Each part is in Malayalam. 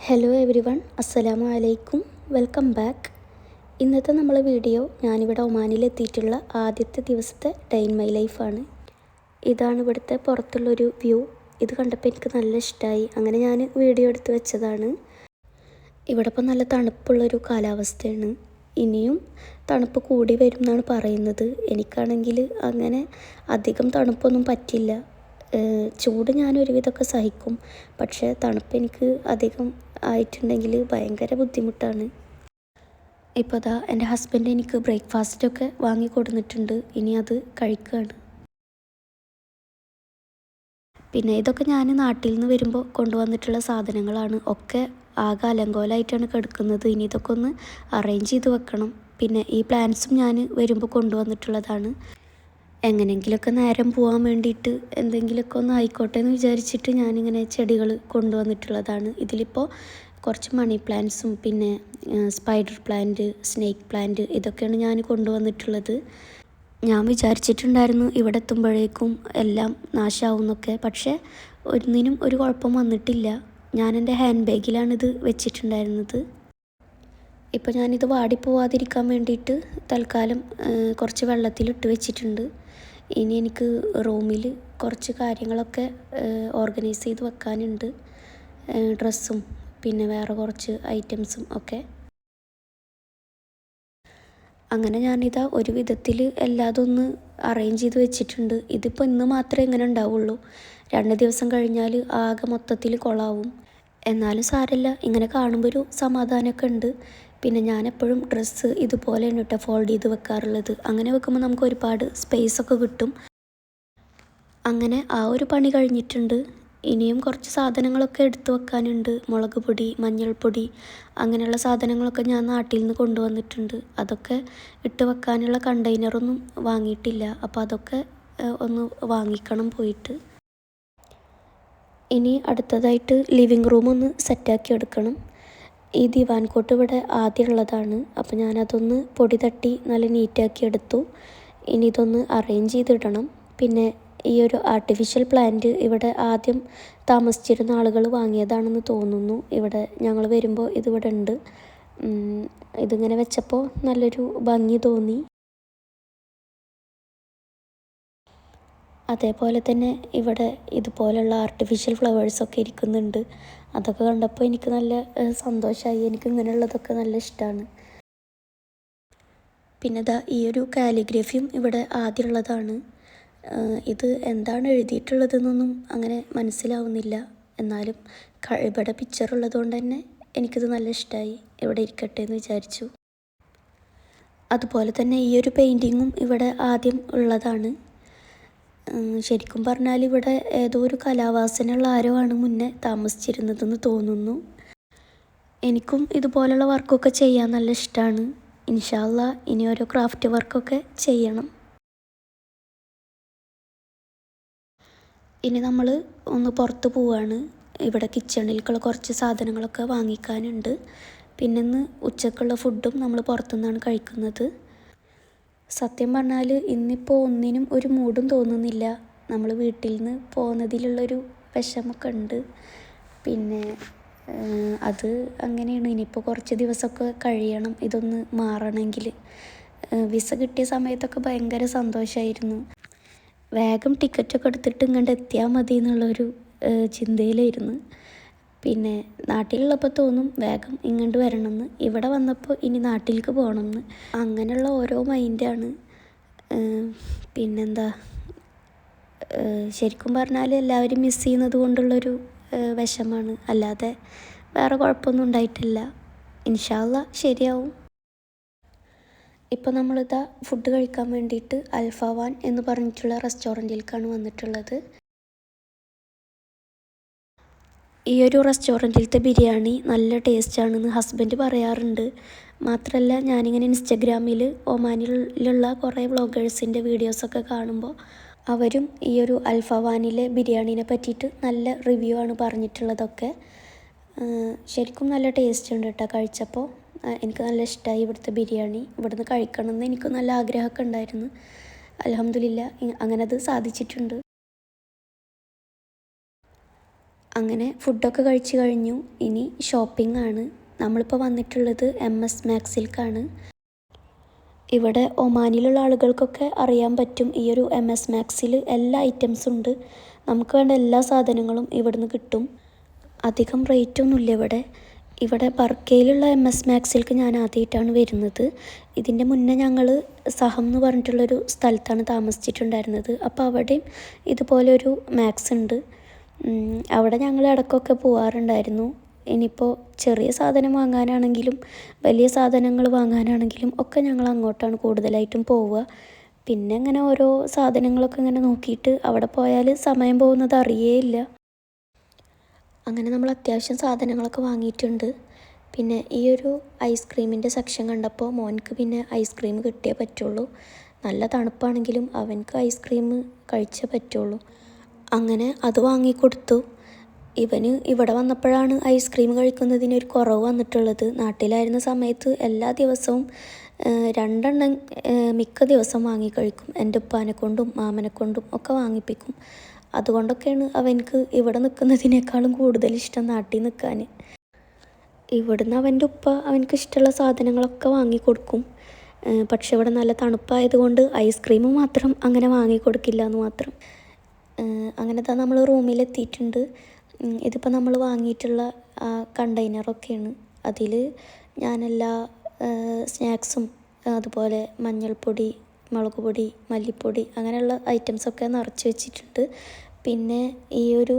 ഹലോ എവരി വൺ അസ്സലാമു അലൈക്കും വെൽക്കം ബാക്ക് ഇന്നത്തെ നമ്മളെ വീഡിയോ ഞാനിവിടെ ഒമാനിലെത്തിയിട്ടുള്ള ആദ്യത്തെ ദിവസത്തെ ഡൈൻ മൈ ലൈഫാണ് ഇതാണ് ഇവിടുത്തെ പുറത്തുള്ളൊരു വ്യൂ ഇത് കണ്ടപ്പോൾ എനിക്ക് നല്ല ഇഷ്ടമായി അങ്ങനെ ഞാൻ വീഡിയോ എടുത്ത് വെച്ചതാണ്. ഇവിടെ ഇപ്പോൾ നല്ല തണുപ്പുള്ളൊരു കാലാവസ്ഥയാണ്. ഇനിയും തണുപ്പ് കൂടി വരും എന്നാണ് പറയുന്നത്. എനിക്കാണെങ്കിൽ അങ്ങനെ അധികം തണുപ്പൊന്നും പറ്റില്ല. ചൂട് ഞാൻ ഒരുവിധമൊക്കെ സഹിക്കും. പക്ഷേ തണുപ്പ് എനിക്ക് അധികം ആയിട്ടുണ്ടെങ്കിൽ ഭയങ്കര ബുദ്ധിമുട്ടാണ്. ഇപ്പോൾ അതാ എന്റെ ഹസ്ബൻഡ് എനിക്ക് ബ്രേക്ക്ഫാസ്റ്റൊക്കെ വാങ്ങി കൊടുത്തിട്ടുണ്ട് ഇനി അത് കഴിക്കുകയാണ് പിന്നെ ഇതൊക്കെ ഞാൻ നാട്ടിൽ നിന്ന് വരുമ്പോൾ കൊണ്ടുവന്നിട്ടുള്ള സാധനങ്ങളാണ്. ഒക്കെ ആകെ അലങ്കോലമായിട്ടാണ് കിടക്കുന്നത്. ഇനി ഇതൊക്കെ ഒന്ന് അറേഞ്ച് ചെയ്ത് വെക്കണം. പിന്നെ ഈ പ്ലാൻസും ഞാൻ വരുമ്പോൾ കൊണ്ടുവന്നിട്ടുള്ളതാണ്. എങ്ങനെയെങ്കിലുമൊക്കെ നേരം പോകാൻ വേണ്ടിയിട്ട് എന്തെങ്കിലുമൊക്കെ ഒന്ന് ആയിക്കോട്ടെ എന്ന് വിചാരിച്ചിട്ട് ഞാനിങ്ങനെ ചെടികൾ കൊണ്ടുവന്നിട്ടുള്ളതാണ്. ഇതിലിപ്പോൾ കുറച്ച് മണി പ്ലാന്റ്സും പിന്നെ സ്പൈഡർ പ്ലാന്റ് സ്നേക്ക് പ്ലാന്റ് ഇതൊക്കെയാണ് ഞാൻ കൊണ്ടുവന്നിട്ടുള്ളത്. ഞാൻ വിചാരിച്ചിട്ടുണ്ടായിരുന്നു ഇവിടെ എത്തുമ്പോഴേക്കും എല്ലാം നാശമാവും എന്നൊക്കെ പക്ഷേ ഒന്നിനും ഒരു കുഴപ്പം വന്നിട്ടില്ല. ഞാൻ എന്റെ ഹാൻഡ് ബാഗിലാണിത് വെച്ചിട്ടുണ്ടായിരുന്നത്. ഇപ്പോൾ ഞാനിത് വാടിപ്പോവാതിരിക്കാൻ വേണ്ടിയിട്ട് തൽക്കാലം കുറച്ച് വെള്ളത്തിലിട്ട് വെച്ചിട്ടുണ്ട്. ഇനി എനിക്ക് റൂമിൽ കുറച്ച് കാര്യങ്ങളൊക്കെ ഓർഗനൈസ് ചെയ്ത് വെക്കാനുണ്ട്. ഡ്രസ്സും പിന്നെ വേറെ കുറച്ച് ഐറ്റംസും ഒക്കെ. അങ്ങനെ ഞാനിതാ ഒരു വിധത്തിൽ എല്ലാതും ഒന്ന് അറേഞ്ച് ചെയ്ത് വെച്ചിട്ടുണ്ട്. ഇതിപ്പോൾ ഇന്ന് മാത്രമേ ഇങ്ങനെ ഉണ്ടാവുള്ളൂ. രണ്ട് ദിവസം കഴിഞ്ഞാൽ ആകെ മൊത്തത്തിൽ കൊളാവും. എന്നാലും സാരല്ല ഇങ്ങനെ കാണുമ്പോൾ ഒരു സമാധാനമൊക്കെ ഉണ്ട്. പിന്നെ ഞാനെപ്പോഴും ഡ്രസ്സ് തന്നെ കേട്ടോ ഫോൾഡ് ചെയ്ത് വെക്കാറുള്ളത്. അങ്ങനെ വെക്കുമ്പോൾ നമുക്ക് ഒരുപാട് സ്പേസ് ഒക്കെ കിട്ടും. അങ്ങനെ ആ ഒരു പണി കഴിഞ്ഞിട്ടുണ്ട്. ഇനിയും കുറച്ച് സാധനങ്ങളൊക്കെ എടുത്തു വെക്കാനുണ്ട്. മുളക് പൊടി മഞ്ഞൾപ്പൊടി അങ്ങനെയുള്ള സാധനങ്ങളൊക്കെ ഞാൻ നാട്ടിൽ നിന്ന് കൊണ്ടുവന്നിട്ടുണ്ട്. അതൊക്കെ ഇട്ട് വെക്കാനുള്ള കണ്ടെയ്നറൊന്നും വാങ്ങിയിട്ടില്ല. അപ്പോൾ അതൊക്കെ ഒന്ന് വാങ്ങിക്കണം പോയിട്ട്. ഇനി അടുത്തതായിട്ട് ലിവിങ് റൂം ഒന്ന് സെറ്റാക്കി എടുക്കണം. ഈ ദിവാൻ കോട്ട് ഇവിടെ ആദ്യം ഉള്ളതാണ് അപ്പോൾ ഞാനതൊന്ന് പൊടി തട്ടി നല്ല നീറ്റാക്കി എടുത്തു. ഇനി ഇതൊന്ന് അറേഞ്ച് ചെയ്തിടണം. പിന്നെ ഈ ഒരു ആർട്ടിഫിഷ്യൽ പ്ലാന്റ് ഇവിടെ ആദ്യം താമസിച്ചിരുന്ന ആളുകൾ വാങ്ങിയതാണെന്ന് തോന്നുന്നു. ഇവിടെ ഞങ്ങൾ വരുമ്പോൾ ഇതിവിടെ ഉണ്ട്. ഇതിങ്ങനെ വെച്ചപ്പോൾ നല്ലൊരു ഭംഗി തോന്നി. അതേപോലെ തന്നെ ഇവിടെ ഇതുപോലുള്ള ആർട്ടിഫിഷ്യൽ ഫ്ലവേഴ്സൊക്കെ ഇരിക്കുന്നുണ്ട്. അതൊക്കെ കണ്ടപ്പോൾ എനിക്ക് നല്ല സന്തോഷമായി എനിക്ക് ഇങ്ങനെയുള്ളതൊക്കെ നല്ല ഇഷ്ടമാണ് പിന്നെ ദാ ഈ ഒരു കാലിഗ്രഫിയും ഇവിടെ ആദ്യമുള്ളതാണ്. ഇത് എന്താണ് എഴുതിയിട്ടുള്ളതെന്നൊന്നും അങ്ങനെ മനസ്സിലാവുന്നില്ല. എന്നാലും ഇവിടെ പിക്ചർ ഉള്ളതുകൊണ്ട് തന്നെ എനിക്കിത് നല്ല ഇഷ്ടമായി ഇവിടെ ഇരിക്കട്ടെ എന്ന് വിചാരിച്ചു. അതുപോലെ തന്നെ ഈ ഒരു പെയിന്റിങ്ങും ഇവിടെ ആദ്യം ഉള്ളതാണ്. ശരിക്കും പറഞ്ഞാൽ ഇവിടെ ഏതോ ഒരു കലാവാസനയുള്ള ആരോ ആണ് മുന്നേ താമസിച്ചിരുന്നതെന്ന് തോന്നുന്നു. എനിക്കും ഇതുപോലുള്ള വർക്കൊക്കെ ചെയ്യാൻ നല്ല ഇഷ്ടമാണ് ഇൻഷാല്ല ഇനി ഓരോ ക്രാഫ്റ്റ് വർക്കൊക്കെ ചെയ്യണം. ഇനി നമ്മൾ ഒന്ന് പുറത്ത് പോവാണ്. ഇവിടെ കിച്ചണിലേക്കുള്ള കുറച്ച് സാധനങ്ങളൊക്കെ വാങ്ങിക്കാനുണ്ട്. പിന്നെ ഇന്ന് ഉച്ചക്കുള്ള ഫുഡും നമ്മൾ പുറത്തുനിന്നാണ് കഴിക്കുന്നത്. സത്യം പറഞ്ഞാൽ ഇന്നിപ്പോൾ ഒന്നിനും ഒരു മൂഡും തോന്നുന്നില്ല. നമ്മൾ വീട്ടിൽ നിന്ന് പോകുന്നതിലുള്ളൊരു വിഷമൊക്കെ ഉണ്ട്. പിന്നെ അത് അങ്ങനെയാണ്. ഇനിയിപ്പോൾ കുറച്ച് ദിവസമൊക്കെ കഴിയണം ഇതൊന്ന് മാറണമെങ്കിൽ വിസ കിട്ടിയ സമയത്തൊക്കെ ഭയങ്കര സന്തോഷമായിരുന്നു വേഗം ടിക്കറ്റൊക്കെ എടുത്തിട്ട് ഇങ്ങോട്ട് എത്തിയാൽ മതി എന്നുള്ളൊരു ചിന്തയിലായിരുന്നു. പിന്നെ നാട്ടിലുള്ളപ്പോൾ തോന്നും വേഗം ഇങ്ങോട്ട് വരണമെന്ന്. ഇവിടെ വന്നപ്പോൾ ഇനി നാട്ടിലേക്ക് പോകണമെന്ന്. അങ്ങനെയുള്ള ഓരോ മൈൻഡാണ് പിന്നെന്താ? ശരിക്കും പറഞ്ഞാൽ എല്ലാവരും മിസ് ചെയ്യുന്നത് കൊണ്ടുള്ളൊരു വിഷമാണ്. അല്ലാതെ വേറെ കുഴപ്പമൊന്നും ഉണ്ടായിട്ടില്ല. ഇൻഷാല്ല ശരിയാവും. ഇപ്പോൾ നമ്മളിതാ ഫുഡ് കഴിക്കാൻ വേണ്ടിയിട്ട് അൽഫാവാൻ എന്ന് പറഞ്ഞിട്ടുള്ള റെസ്റ്റോറന്റിലേക്കാണ് വന്നിട്ടുള്ളത്. ഈ ഒരു റെസ്റ്റോറന്റിലത്തെ ബിരിയാണി നല്ല ടേസ്റ്റാണെന്ന് ഹസ്ബൻഡ് പറയാറുണ്ട്. മാത്രമല്ല ഞാനിങ്ങനെ ഇൻസ്റ്റഗ്രാമിൽ ഒമാനിലുള്ള കുറേ വ്ളോഗേഴ്സിന്റെ വീഡിയോസൊക്കെ കാണുമ്പോൾ അവരും ഈ ഒരു അൽഫവാനിലെ ബിരിയാണീനെ പറ്റിയിട്ട് നല്ല റിവ്യൂ ആണ് പറഞ്ഞിട്ടുള്ളതൊക്കെ. ശരിക്കും നല്ല ടേസ്റ്റ് ഉണ്ട് കേട്ടോ കഴിച്ചപ്പോൾ. എനിക്ക് നല്ല ഇഷ്ടമായി ഇവിടുത്തെ ബിരിയാണി. ഇവിടുന്ന് കഴിക്കണം എന്ന് എനിക്ക് നല്ല ആഗ്രഹമൊക്കെ ഉണ്ടായിരുന്നു. അലഹമില്ല അങ്ങനെ അത് സാധിച്ചിട്ടുണ്ട്. അങ്ങനെ ഫുഡൊക്കെ കഴിച്ചു കഴിഞ്ഞു. ഇനി ഷോപ്പിംഗ് ആണ്. നമ്മളിപ്പോൾ വന്നിട്ടുള്ളത് എം എസ് മാക്സിൽക്കാണ് ഇവിടെ ഒമാനിലുള്ള ആളുകൾക്കൊക്കെ അറിയാൻ പറ്റും ഈ ഒരു എം എസ് മാക്സിൽ എല്ലാ ഐറ്റംസും ഉണ്ട്. നമുക്ക് വേണ്ട എല്ലാ സാധനങ്ങളും ഇവിടുന്ന് കിട്ടും. അധികം റേറ്റ് ഒന്നുമില്ല ഇവിടെ. ഇവിടെ ബർക്കയിലുള്ള എം എസ് മാക്സിൽക്ക് ഞാൻ ആദ്യമായിട്ടാണ് വരുന്നത്. ഇതിന്റെ മുന്നേ ഞങ്ങൾ സഹം എന്ന് പറഞ്ഞിട്ടുള്ളൊരു സ്ഥലത്താണ് താമസിച്ചിട്ടുണ്ടായിരുന്നത്. അപ്പോൾ അവിടെയും ഇതുപോലെ ഒരു മാക്സ് ഉണ്ട്. അവിടെ ഞങ്ങൾ ഇടയ്ക്കൊക്കെ പോവാറുണ്ടായിരുന്നു. ഇനിയിപ്പോൾ ചെറിയ സാധനം വാങ്ങാനാണെങ്കിലും വലിയ സാധനങ്ങൾ വാങ്ങാനാണെങ്കിലും ഒക്കെ ഞങ്ങൾ അങ്ങോട്ടാണ് കൂടുതലായിട്ടും പോവുക. പിന്നെ ഇങ്ങനെ ഓരോ സാധനങ്ങളൊക്കെ ഇങ്ങനെ നോക്കിയിട്ട് അവിടെ പോയാൽ സമയം പോകുന്നത് അറിയേയില്ല അങ്ങനെ നമ്മൾ അത്യാവശ്യം സാധനങ്ങളൊക്കെ വാങ്ങിയിട്ടുണ്ട്. പിന്നെ ഈ ഒരു ഐസ്ക്രീമിന്റെ സെക്ഷൻ കണ്ടപ്പോൾ മോൻക്ക് പിന്നെ ഐസ്ക്രീം കിട്ടിയേ പറ്റുള്ളൂ. നല്ല തണുപ്പാണെങ്കിലും അവൻക്ക് ഐസ്ക്രീം കഴിച്ചേ പറ്റുള്ളൂ. അങ്ങനെ അത് വാങ്ങിക്കൊടുത്തു. ഇവന് ഇവിടെ വന്നപ്പോഴാണ് ഐസ്ക്രീം കഴിക്കുന്നതിന് ഒരു കുറവ് വന്നിട്ടുള്ളത്. നാട്ടിലായിരുന്ന സമയത്ത് എല്ലാ ദിവസവും രണ്ടെണ്ണം മിക്ക ദിവസം വാങ്ങി കഴിക്കും. എന്റെ ഉപ്പാനെ കൊണ്ടും മാമനെ കൊണ്ടും ഒക്കെ വാങ്ങിപ്പിക്കും. അതുകൊണ്ടൊക്കെയാണ് അവനക്ക് ഇവിടെ നിൽക്കുന്നതിനേക്കാളും കൂടുതൽ ഇഷ്ടം നാട്ടിൽ നിൽക്കാൻ. ഇവിടുന്ന് അവന്റെ ഉപ്പ അവനക്ക് ഇഷ്ടമുള്ള സാധനങ്ങളൊക്കെ വാങ്ങിക്കൊടുക്കും. കൊടുക്കും പക്ഷെ ഇവിടെ നല്ല തണുപ്പായതുകൊണ്ട് ഐസ്ക്രീം മാത്രം അങ്ങനെ വാങ്ങിക്കൊടുക്കില്ല എന്ന് മാത്രം. ഏഹ് അങ്ങനെ തന്നെ നമ്മൾ റൂമിലെത്തിയിട്ടുണ്ട് ഇതിപ്പോൾ നമ്മൾ വാങ്ങിയിട്ടുള്ള കണ്ടെയ്നറൊക്കെയാണ് അതിൽ ഞാനെല്ലാ സ്നാക്സും അതുപോലെ മഞ്ഞൾപ്പൊടി മുളക് പൊടി മല്ലിപ്പൊടി അങ്ങനെയുള്ള ഐറ്റംസൊക്കെ നിറച്ച് വെച്ചിട്ടുണ്ട്. പിന്നെ ഈ ഒരു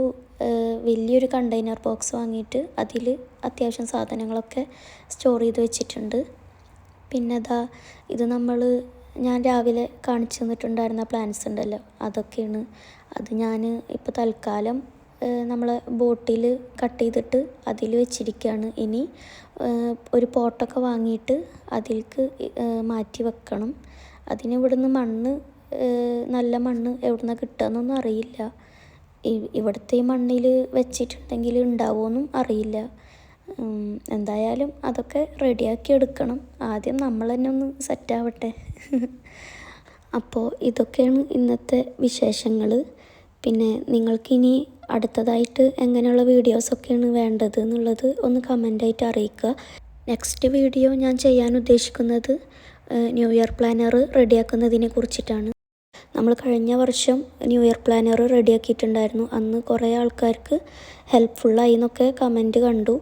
വലിയൊരു കണ്ടെയ്നർ ബോക്സ് വാങ്ങിയിട്ട് അതിൽ അത്യാവശ്യം സാധനങ്ങളൊക്കെ സ്റ്റോർ ചെയ്ത് വെച്ചിട്ടുണ്ട്. പിന്നെ അതാ ഇത് നമ്മൾ ഞാൻ രാവിലെ കാണിച്ചു തന്നിട്ടുണ്ടായിരുന്ന പ്ലാന്റ്സ് ഉണ്ടല്ലോ അതൊക്കെയാണ്. അത് ഞാൻ ഇപ്പോൾ തൽക്കാലം നമ്മൾ ബോട്ടിൽ കട്ട് ചെയ്തിട്ട് അതിൽ വെച്ചിരിക്കുകയാണ് ഇനി ഒരു പോട്ടൊക്കെ വാങ്ങിയിട്ട് അതിലേക്ക് മാറ്റി വെക്കണം. അതിന് ഇവിടുന്ന് മണ്ണ് നല്ല മണ്ണ് എവിടുന്ന കിട്ടുകയെന്നൊന്നും അറിയില്ല. ഇവിടുത്തെ ഈ മണ്ണിൽ വെച്ചിട്ടുണ്ടെങ്കിൽ ഉണ്ടാവുമെന്നും അറിയില്ല. എന്തായാലും അതൊക്കെ റെഡിയാക്കി എടുക്കണം. ആദ്യം നമ്മൾ തന്നെ ഒന്ന് സെറ്റാവട്ടെ. അപ്പോൾ ഇതൊക്കെയാണ് ഇന്നത്തെ വിശേഷങ്ങൾ പിന്നെ നിങ്ങൾക്കിനി അടുത്തതായിട്ട് എങ്ങനെയുള്ള വീഡിയോസൊക്കെയാണ് വേണ്ടത് എന്നുള്ളത് ഒന്ന് കമന്റായിട്ട് അറിയിക്കുക. നെക്സ്റ്റ് വീഡിയോ ഞാൻ ചെയ്യാൻ ഉദ്ദേശിക്കുന്നത് ന്യൂ ഇയർ പ്ലാനർ റെഡിയാക്കുന്നതിനെ കുറിച്ചിട്ടാണ്. നമ്മൾ കഴിഞ്ഞ വർഷം ന്യൂ ഇയർ പ്ലാനർ റെഡിയാക്കിയിട്ടുണ്ടായിരുന്നു. അന്ന് കുറേ ആൾക്കാർക്ക് ഹെൽപ്ഫുള്ളായി എന്നൊക്കെ കമന്റ് കണ്ടു.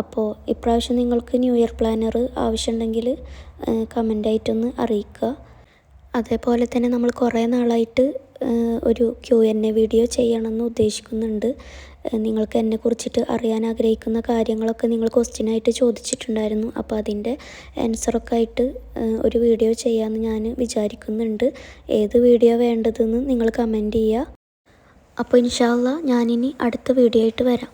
അപ്പോൾ ഇപ്രാവശ്യം നിങ്ങൾക്ക് ന്യൂ ഇയർ പ്ലാനർ ആവശ്യമുണ്ടെങ്കിൽ കമന്റായിട്ടൊന്ന് അറിയിക്കുക. അതേപോലെ തന്നെ നമ്മൾ കുറേ നാളായിട്ട് ഒരു ക്യു എൻ എ വീഡിയോ ചെയ്യണമെന്ന് ഉദ്ദേശിക്കുന്നുണ്ട്. നിങ്ങൾക്ക് എന്നെ കുറിച്ചിട്ട് അറിയാൻ ആഗ്രഹിക്കുന്ന കാര്യങ്ങളൊക്കെ നിങ്ങൾ ക്വസ്റ്റ്യനായിട്ട് ചോദിച്ചിട്ടുണ്ടായിരുന്നു. അപ്പോൾ അതിന്റെ ആൻസറൊക്കെ ആയിട്ട് ഒരു വീഡിയോ ചെയ്യാമെന്ന് ഞാൻ വിചാരിക്കുന്നുണ്ട്. ഏത് വീഡിയോ വേണ്ടതെന്ന് നിങ്ങൾ കമന്റ് ചെയ്യുക. അപ്പോൾ ഇൻഷാല്ല ഞാനിനി അടുത്ത വീഡിയോ ആയിട്ട് വരാം.